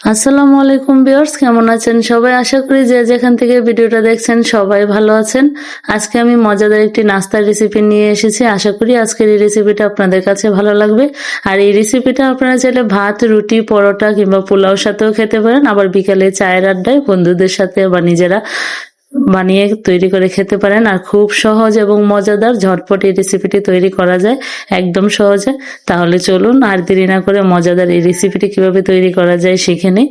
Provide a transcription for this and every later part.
আসসালামু আলাইকুম বিয়ার্স কেমন আছেন সবাই? আশা করি যে যেখান থেকে ভিডিওটা দেখছেন সবাই ভালো আছেন। আজকে আমি মজাদার একটি নাস্তার রেসিপি নিয়ে এসেছি। আশা করি আজকের এই রেসিপিটা আপনাদের কাছে ভালো লাগবে। আর এই রেসিপিটা আপনারা চাইলে ভাত, রুটি, পরোটা কিংবা পোলাও সাথেও খেতে পারেন। আবার বিকালে চায়ের আড্ডায় বন্ধুদের সাথে বা নিজেরা বানিয়ে তৈরি করে খেতে পারেন। আর খুব সহজ এবং মজাদার ঝটপট এই রেসিপিটি তৈরি করা যায়। একদম সহজে। তাহলে চলুন, আর দেরি না করে মজাদার এই রেসিপিটি কীভাবে তৈরি করা যায় শিখে নিই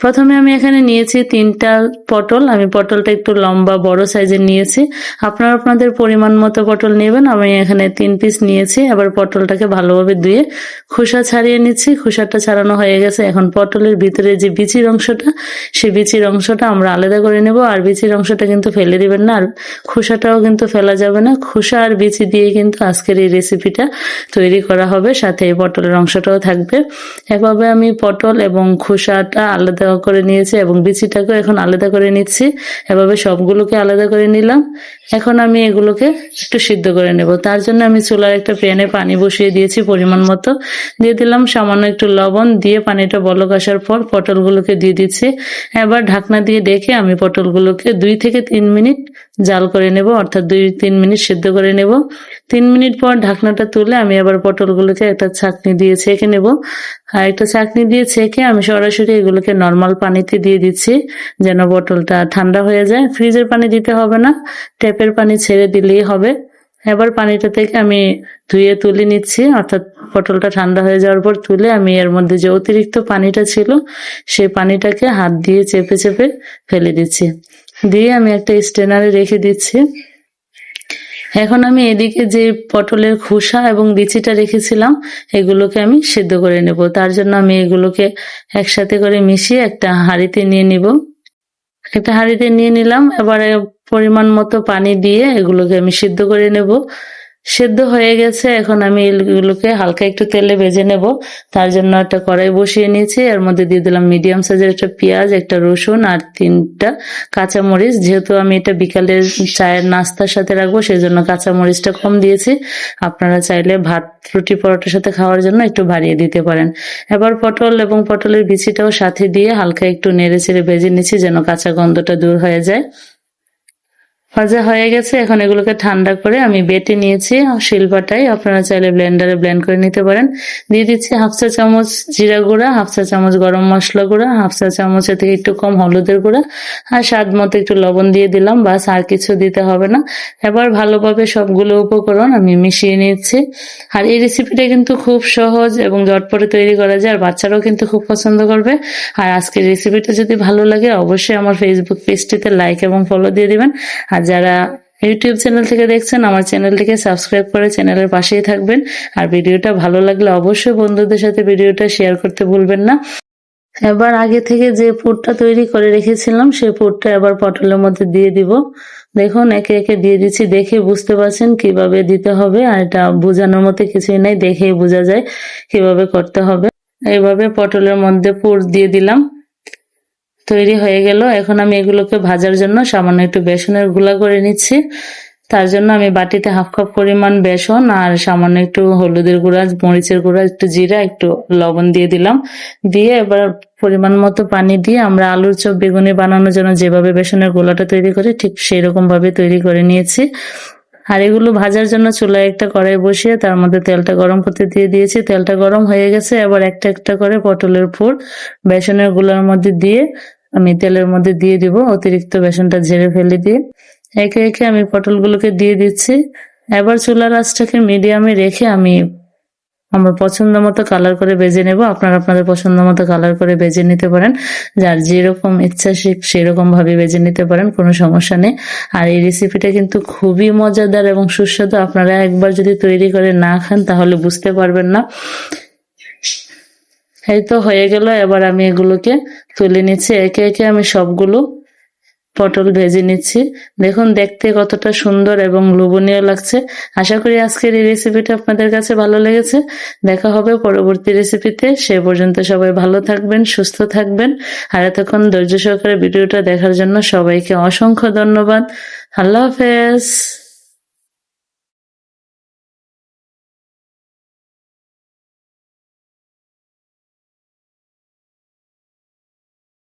প্রথমে আমি এখানে নিয়েছি তিনটা পটল। আমি পটলটা একটু লম্বা, বড় সাইজের নিয়েছি। আপনারা আপনাদের পরিমাণ মতো পটল নেবেন। আমি এখানে তিন পিস নিয়েছি। এবার পটলটাকে ভালোভাবে ধুয়ে খোসা ছাড়িয়ে নিচ্ছি। খোসাটা ছাড়ানো হয়ে গেছে। এখন পটলের ভিতরে যে বিচির অংশটা, সেই বিচির অংশটা আমরা আলাদা করে নেব। আর বিচির অংশটা কিন্তু ফেলে দিবেন না। আর খোসাটাও কিন্তু ফেলা যাবে না। খোসা আর বিচি দিয়ে কিন্তু আজকের এই রেসিপিটা তৈরি করা হবে। সাথে এই পটলের অংশটাও থাকবে। এভাবে আমি পটল এবং খোসাটা আলাদা করে নিয়েছি এবং বিচিটাকেও এখন আলাদা করে নিচ্ছি। এভাবে সবগুলোকে আলাদা করে নিলাম। এখন আমি এগুলোকে একটু সিদ্ধ করে নেব। তার জন্য আমি চুলার একটা প্যানে পানি বসিয়ে দিয়েছি পরিমাণ মতো। দিয়ে দিলাম সামান্য একটু লবণ দিয়ে পানিটা বলক আসার পর পটলগুলোকে দিয়ে দিচ্ছি। এবার ঢাকনা দিয়ে ডেকে আমি পটলগুলোকে দুই থেকে তিন মিনিট জাল করে নেব, অর্থাৎ দুই, তিন মিনিট সিদ্ধ করে নেব। তিন মিনিট পর ঢাকনাটা তুলে আমি আবার পটলগুলোকে একটা ছাঁকনি দিয়ে ছেঁকে নেব। আর একটা ছাঁকনি দিয়ে ছেঁকে আমি সরাসরি এগুলোকে নর্মাল পানিতে দিয়ে দিচ্ছি, যেন পটলটা ঠান্ডা হয়ে যায়। ফ্রিজের পানি দিতে হবে না, ট্যাপের পানি ছেড়ে দিলেই হবে। এবার পানিটা থেকে আমি ধুয়ে তুলে নিচ্ছি, অর্থাৎ পটলটা ঠান্ডা হয়ে যাওয়ার পর তুলে আমি এর মধ্যে যে অতিরিক্ত পানিটা ছিল সেই পানিটাকে হাত দিয়ে চেপে চেপে ফেলে দিচ্ছি। দিয়ে আমি একটা স্টেনারে রেখে দিচ্ছি। এখন আমি এদিকে যে পটলের খোসা এবং বিচিটা রেখেছিলাম, এগুলোকে আমি সিদ্ধ করে নেব। তার জন্য আমি এগুলোকে একসাথে করে মিশিয়ে একটা হাঁড়িতে নিয়ে নিব। একটা হাঁড়িতে নিয়ে নিলাম, এবারে পরিমাণ মতো পানি দিয়ে এগুলোকে আমি সিদ্ধ করে নেব। সেদ্ধ হয়ে গেছে। এখন আমি এগুলোকে হালকা একটু তেলে ভেজে নেব। তার জন্য একটা কড়াই বসিয়ে নিয়েছি। এর মধ্যে দিয়ে দিলাম মিডিয়াম সাইজের একটা পেঁয়াজ, একটা রসুন আর তিনটা কাঁচামরিচ। যেহেতু আমি এটা বিকালের চায়ের নাস্তার সাথে রাখব সেই জন্য কাঁচামরিচটা কম দিয়েছি। আপনারা চাইলে ভাত, রুটি, পরোটার সাথে খাওয়ার জন্য একটু বাড়িয়ে দিতে পারেন। এবার পটল এবং পটলের বিচিটাও সাথে দিয়ে হালকা একটু নেড়ে চেড়ে ভেজে নিচ্ছি যেন কাঁচা গন্ধটা দূর হয়ে যায়। ভাজা হয়ে গেছে, এখন এগুলোকে ঠান্ডা করে আমি বেটে নিয়েছি। শিলপাটায় আপনারা চাইলে ব্লেন্ডারে ব্লেন্ড করে নিতে পারেন। দিয়ে দিচ্ছি হাফ চা চামচ জিরা গুঁড়া, হাফ চা চামচ গরম মশলা গুঁড়া, হাফ চা চামচের থেকে একটু কম হলুদের গুঁড়া আর স্বাদ মতো একটু লবণ দিয়ে দিলাম, বাস আর কিছু দিতে হবে না। এবার ভালোভাবে সবগুলো উপকরণ আমি মিশিয়ে নিচ্ছি। আর এই রেসিপিটা কিন্তু খুব সহজ এবং ঝটপটে তৈরি করা যায় আর বাচ্চারাও কিন্তু খুব পছন্দ করবে। আর আজকের রেসিপিটা যদি ভালো লাগে, অবশ্যই আমার ফেসবুক পেজটিতে লাইক এবং ফলো দিয়ে দিবেন। আর যারা ইউটিউব চ্যানেল থেকে দেখছেন, আমার চ্যানেলটিকে সাবস্ক্রাইব করে চ্যানেলের পাশেই থাকবেন। আর ভিডিওটা ভালো লাগলে অবশ্যই বন্ধুদের সাথে ভিডিওটা শেয়ার করতে ভুলবেন না। এবার আগে থেকে যে পুরটা তৈরি করে রেখেছিলাম সেই পুরটা এবার পটলের মধ্যে দিয়ে দিব। দেখুন, একে একে দিয়ে দিচ্ছি, দেখে বুঝতে পারছেন কীভাবে দিতে হবে, আর এটা বোঝানোর মতো কিছুই নেই, দেখেই বোঝা যায় কীভাবে করতে হবে। এইভাবে পটলের মধ্যে পুর দিয়ে দিলাম। তৈরি হয়ে গেল। এখন আমি এগুলোকে ভাজার জন্য সামান্য একটু বেসনেরগুলা করে নিচ্ছি। তার জন্য আমি বাটিতে হাফ কাপ পরিমাণ বেসন আর সামান্য একটু হলুদের গুঁড়া, মরিচের গুঁড়া, একটু জিরা, একটু লবণ দিয়ে দিলাম। দিয়ে এবার পরিমাণ মতো পানি দিয়ে আমরা আলুর চপ, বেগুনি বানানোর জন্য যেভাবে বেসনের গোলাটা তৈরি করি, ঠিক সেই রকম ভাবে তৈরি করে নিয়েছি। আর এগুলো ভাজার জন্য চুলায় একটা কড়াই বসিয়ে তার মধ্যে তেলটা গরম করতে দিয়ে দিয়েছি। তেলটা গরম হয়ে গেছে। এবার একটা একটা করে পটলের পুর বেসনেরগুলার মধ্যে দিয়ে আমি তেলের মধ্যে দিয়ে দিব, অতিরিক্ত বেসনটা ঝেড়ে ফেলে দিয়ে। একে একে আমি পটলগুলোকে দিয়ে দিচ্ছি। এবার চুলার আঁচটাকে মিডিয়ামে রেখে আমি আমার পছন্দ মতো কালার করে বেজে নেব। আপনারা আপনাদের পছন্দ মতো কালার করে বেজে নিতে পারেন। যার যেরকম ইচ্ছা সে সেরকম ভাবে বেজে নিতে পারেন, কোনো সমস্যা নেই। আর এই রেসিপিটা কিন্তু খুবই মজাদার এবং সুস্বাদু। আপনারা একবার যদি তৈরি করে না খান, তাহলে বুঝতে পারবেন না। এই তো হয়ে গেল, এবার আমি এগুলোকে তুলে নিচ্ছি। একে একে আমি সবগুলো পটল ভেজে নিচ্ছি। দেখুন, দেখতে কতটা সুন্দর এবং লোভনীয় লাগছে। আশা করি আজকের এই রেসিপিটা আপনাদের কাছে ভালো লেগেছে। দেখা হবে পরবর্তী রেসিপিতে সে পর্যন্ত সবাই ভালো থাকবেন, সুস্থ থাকবেন। আর এতক্ষণ ধৈর্য সহকারে ভিডিওটা দেখার জন্য সবাইকে অসংখ্য ধন্যবাদ। আল্লাহ হাফেজ।